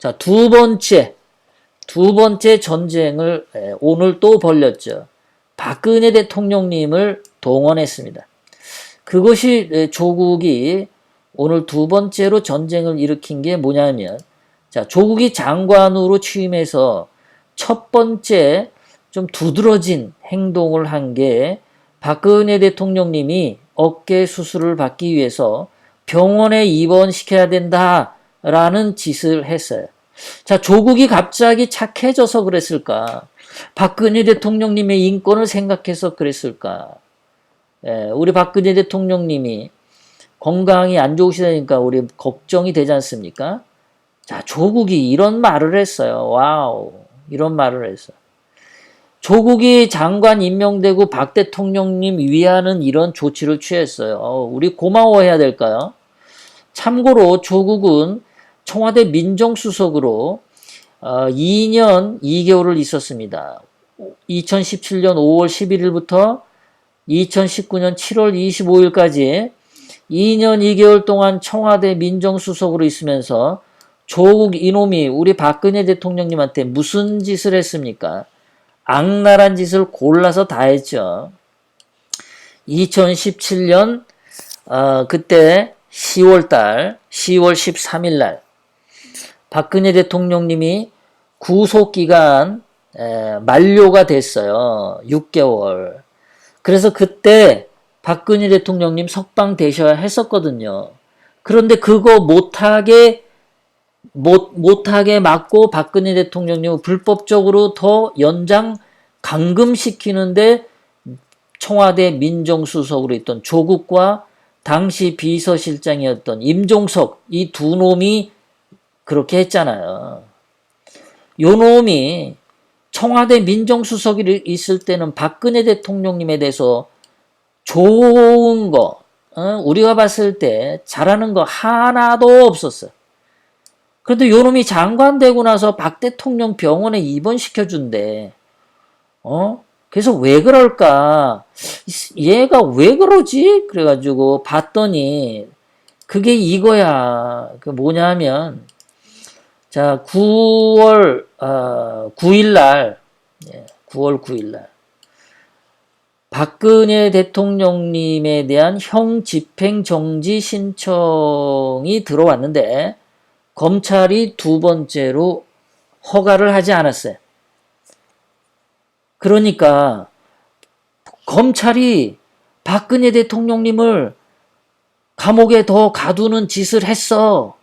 자, 두 번째, 두 번째 전쟁을 에, 오늘 또 벌렸죠. 박근혜 대통령님을 동원했습니다. 그것이 에, 조국이 오늘 두 번째로 전쟁을 일으킨 게 뭐냐면, 자, 조국이 장관으로 취임해서 첫 번째 좀 두드러진 행동을 한 게 박근혜 대통령님이 어깨 수술을 받기 위해서 병원에 입원시켜야 된다 라는 짓을 했어요. 자, 조국이 갑자기 착해져서 그랬을까? 박근혜 대통령님의 인권을 생각해서 그랬을까? 예, 우리 박근혜 대통령님이 건강이 안 좋으시다니까 우리 걱정이 되지 않습니까? 자, 조국이 이런 말을 했어요. 와우. 이런 말을 했어요. 조국이 장관 임명되고 박 대통령님 위하는 이런 조치를 취했어요. 어, 우리 고마워해야 될까요? 참고로 조국은 청와대 민정수석으로 어, 2년 2개월을 있었습니다. 2017년 5월 11일부터 2019년 7월 25일까지 2년 2개월 동안 청와대 민정수석으로 있으면서 조국 이놈이 우리 박근혜 대통령님한테 무슨 짓을 했습니까? 악랄한 짓을 골라서 다 했죠. 2017년 어, 그때 10월 달 10월 13일 날 박근혜 대통령님이 구속 기간 에, 만료가 됐어요. 6개월. 그래서 그때 박근혜 대통령님 석방 되셔야 했었거든요. 그런데 그거 못하게 못, 못하게 막고 박근혜 대통령님을 불법적으로 더 연장 감금시키는데 청와대 민정수석으로 있던 조국과 당시 비서실장이었던 임종석 이 두 놈이 그렇게 했잖아요. 요 놈이 청와대 민정수석이 있을 때는 박근혜 대통령님에 대해서 좋은 거, 어? 우리가 봤을 때 잘하는 거 하나도 없었어요. 그런데 요 놈이 장관 되고 나서 박 대통령 병원에 입원시켜준대. 어? 그래서 왜 그럴까? 얘가 왜 그러지? 그래가지고 봤더니 그게 이거야. 그 뭐냐면 자 9월 어, 9일 날 예, 9월 9일 날 박근혜 대통령님에 대한 형 집행 정지 신청이 들어왔는데 검찰이 두 번째로 허가를 하지 않았어요. 그러니까 검찰이 박근혜 대통령님을 감옥에 더 가두는 짓을 했어.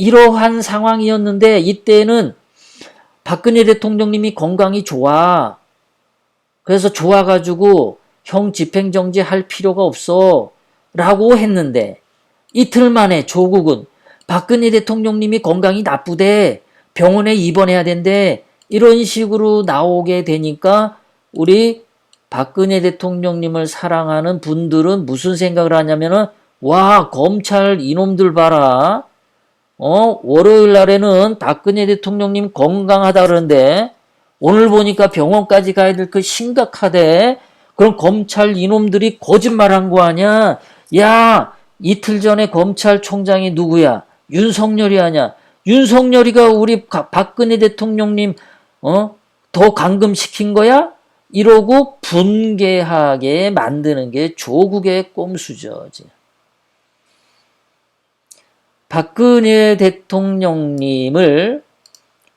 이러한 상황이었는데 이때는 박근혜 대통령님이 건강이 좋아. 그래서 좋아가지고 형 집행정지 할 필요가 없어. 라고 했는데 이틀 만에 조국은 박근혜 대통령님이 건강이 나쁘대. 병원에 입원해야 된대. 이런 식으로 나오게 되니까 우리 박근혜 대통령님을 사랑하는 분들은 무슨 생각을 하냐면은 와 검찰 이놈들 봐라 어 월요일 날에는 박근혜 대통령님 건강하다 그러는데 오늘 보니까 병원까지 가야 될 그 심각하대 그럼 검찰 이놈들이 거짓말한 거 아니야 야 이틀 전에 검찰총장이 누구야 윤석열이 아니야 윤석열이가 우리 박근혜 대통령님 어? 더 감금시킨 거야? 이러고 분개하게 만드는 게 조국의 꼼수죠. 박근혜 대통령님을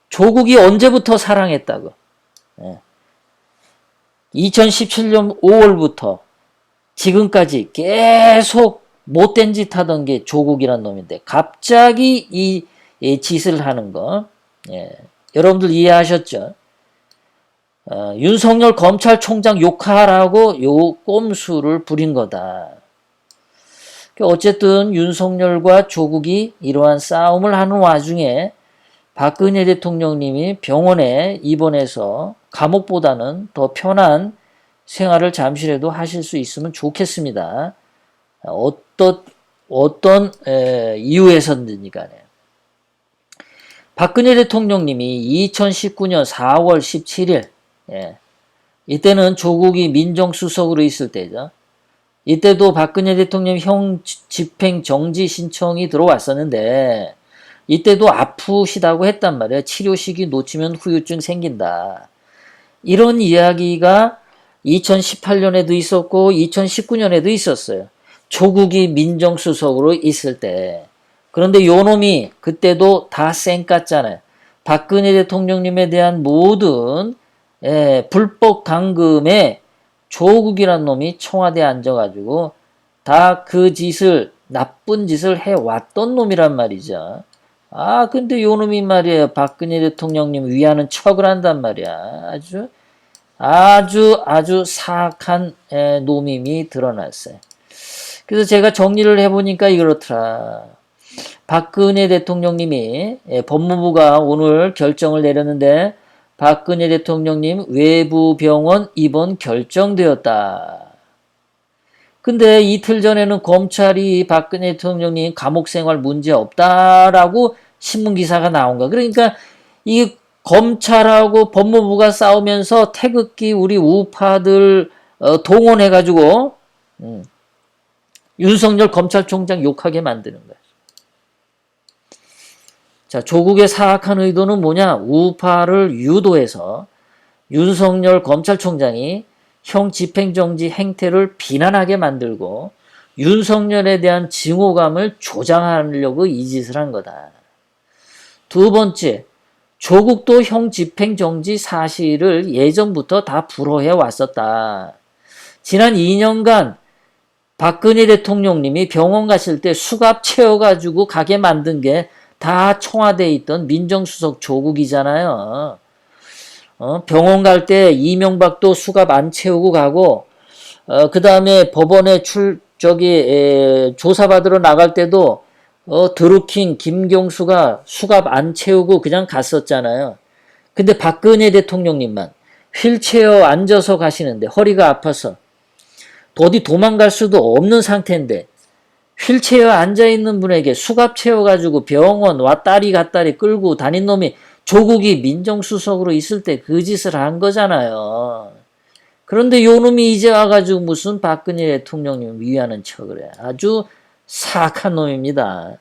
조국이 언제부터 사랑했다고? 2017년 5월부터 지금까지 계속 못된 짓 하던 게 조국이란 놈인데 갑자기 이, 이 짓을 하는 거 예. 여러분들 이해하셨죠? 어, 윤석열 검찰총장 욕하라고 요 꼼수를 부린 거다. 어쨌든 윤석열과 조국이 이러한 싸움을 하는 와중에 박근혜 대통령님이 병원에 입원해서 감옥보다는 더 편한 생활을 잠시라도 하실 수 있으면 좋겠습니다. 어떤 어떤 에, 이유에서든지 간에. 박근혜 대통령님이 2019년 4월 17일, 예, 이때는 조국이 민정수석으로 있을 때죠. 이때도 박근혜 대통령 형 집행 정지 신청이 들어왔었는데, 이때도 아프시다고 했단 말이야. 치료 시기 놓치면 후유증 생긴다. 이런 이야기가 2018년에도 있었고 2019년에도 있었어요. 조국이 민정수석으로 있을 때. 그런데 요 놈이 그때도 다 쌩깠잖아요. 박근혜 대통령님에 대한 모든 예, 불법 강금에 조국이란 놈이 청와대에 앉아가지고 다 그 짓을 나쁜 짓을 해왔던 놈이란 말이죠. 아 근데 요 놈이 말이에요. 박근혜 대통령님 위하는 척을 한단 말이야. 아주 아주 아주 사악한 에, 노밈이 드러났어요. 그래서 제가 정리를 해보니까 이렇더라. 박근혜 대통령님이 예, 법무부가 오늘 결정을 내렸는데 박근혜 대통령님 외부 병원 입원 결정되었다. 근데 이틀 전에는 검찰이 박근혜 대통령님 감옥 생활 문제 없다라고 신문 기사가 나온 거야. 그러니까 이 검찰하고 법무부가 싸우면서 태극기 우리 우파들 어, 동원해가지고 음, 윤석열 검찰총장 욕하게 만드는 거야. 자, 조국의 사악한 의도는 뭐냐? 우파를 유도해서 윤석열 검찰총장이 형 집행정지 행태를 비난하게 만들고 윤석열에 대한 증오감을 조장하려고 이 짓을 한 거다. 두 번째, 조국도 형 집행정지 사실을 예전부터 다 불허해 왔었다. 지난 2년간 박근혜 대통령님이 병원 가실 때 수갑 채워가지고 가게 만든 게 다 청와대에 있던 민정수석 조국이잖아요. 어, 병원 갈 때 이명박도 수갑 안 채우고 가고, 어, 그 다음에 법원에 출, 저기, 에, 조사받으러 나갈 때도, 어, 드루킹 김경수가 수갑 안 채우고 그냥 갔었잖아요. 근데 박근혜 대통령님만 휠체어 앉아서 가시는데 허리가 아파서 어디 도망갈 수도 없는 상태인데 휠체어 앉아있는 분에게 수갑 채워가지고 병원 왔다리 갔다리 끌고 다닌 놈이 조국이 민정수석으로 있을 때 그 짓을 한 거잖아요. 그런데 요 놈이 이제 와가지고 무슨 박근혜 대통령님 위하는 척을 해. 아주 사악한 놈입니다.